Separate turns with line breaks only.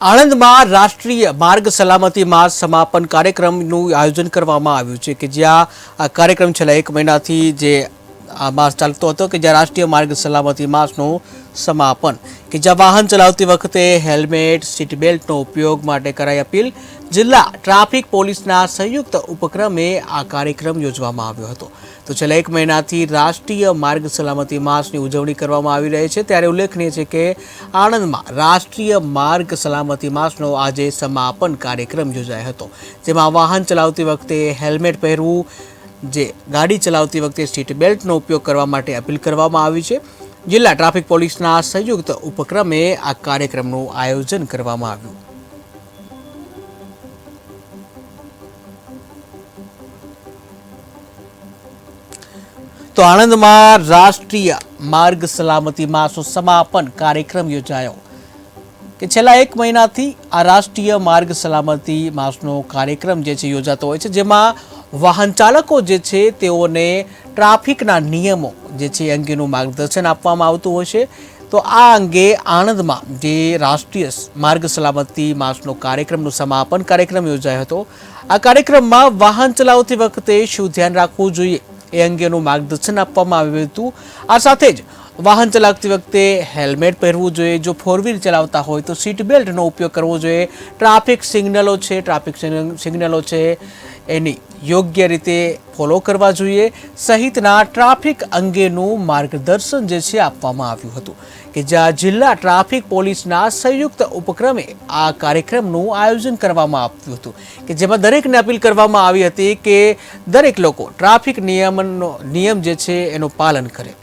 આણંદમાં રાષ્ટ્રીય માર્ગ સલામતી માસ સમાપન કાર્યક્રમનું આયોજન કરવામાં આવ્યું છે કે જ્યાં આ કાર્યક્રમ છેલ્લા એક મહિનાથી જે આ માસ ચાલતો હતો કે જ્યાં રાષ્ટ્રીય માર્ગ સલામતી માસનું સમાપન. કે જ્યાં વાહન ચલાવતી વખતે હેલ્મેટ, સીટ બેલ્ટનો ઉપયોગ માટે કરાઈ અપીલ. જિલ્લા ટ્રાફિક પોલીસના સંયુક્ત ઉપક્રમે આ કાર્યક્રમ યોજવામાં આવ્યો હતો. તો છેલ્લા એક મહિનાથી રાષ્ટ્રીય માર્ગ સલામતી માસની ઉજવણી કરવામાં આવી રહી છે. ત્યારે ઉલ્લેખનીય છે કે આણંદમાં રાષ્ટ્રીય માર્ગ સલામતી માસનો આજે સમાપન કાર્યક્રમ યોજાયો હતો. જેમાં વાહન ચલાવતી વખતે હેલ્મેટ પહેરવું જે ગાડી ચલાવતી વખતે સીટ બેલ્ટનો ઉપયોગ કરવા માટે અપીલ કરવામાં આવી છે. જિલ્લા ટ્રાફિક પોલીસના સંયુક્ત ઉપક્રમે આ કાર્યક્રમનું આયોજન કરવામાં આવ્યું. તો આણંદમાં રાષ્ટ્રીય માર્ગ સલામતી માસનો સમાપન કાર્યક્રમ યોજાયો. કે છેલ્લા એક મહિનાથી આ રાષ્ટ્રીય માર્ગ સલામતી માસનો કાર્યક્રમ જે છે, યોજાતો હોય છે, જેમાં વાહન ચાલકો જે છે, તેઓને ટ્રાફિકના નિયમો જે છે, એ અંગેનું માર્ગદર્શન આપવામાં આવતું હોય છે. તો આ અંગે આણંદમાં જે રાષ્ટ્રીય માર્ગ સલામતી માસનો કાર્યક્રમનું સમાપન કાર્યક્રમ યોજાયો હતો. આ કાર્યક્રમમાં વાહન ચલાવતી વખતે શું ધ્યાન રાખવું જોઈએ એ અંગેનું માર્ગદર્શન આપવામાં આવ્યું હતું. આ સાથે જ વાહન ચલાવતી વખતે હેલ્મેટ પહેરવું જોઈએ, જો ફોર વ્હીલ ચલાવતા હોય તો સીટ બેલ્ટનો ઉપયોગ કરવો જોઈએ. ટ્રાફિક સિગ્નલો છે ટ્રાફિક સિગ્નલો છે, એની યોગ્ય રીતે ફોલો કરવા જોઈએ. સહિતના ટ્રાફિક અંગેનું માર્ગદર્શન જે છે આપવામાં આવ્યું હતું કે જ્યાં જિલ્લા ટ્રાફિક પોલીસના સંયુક્ત ઉપક્રમે આ કાર્યક્રમનું આયોજન કરવામાં આવ્યું હતું કે જેમાં દરેકને અપીલ કરવામાં આવી હતી કે દરેક લોકો ટ્રાફિક નિયમનનો નિયમ જે છે એનું પાલન કરે.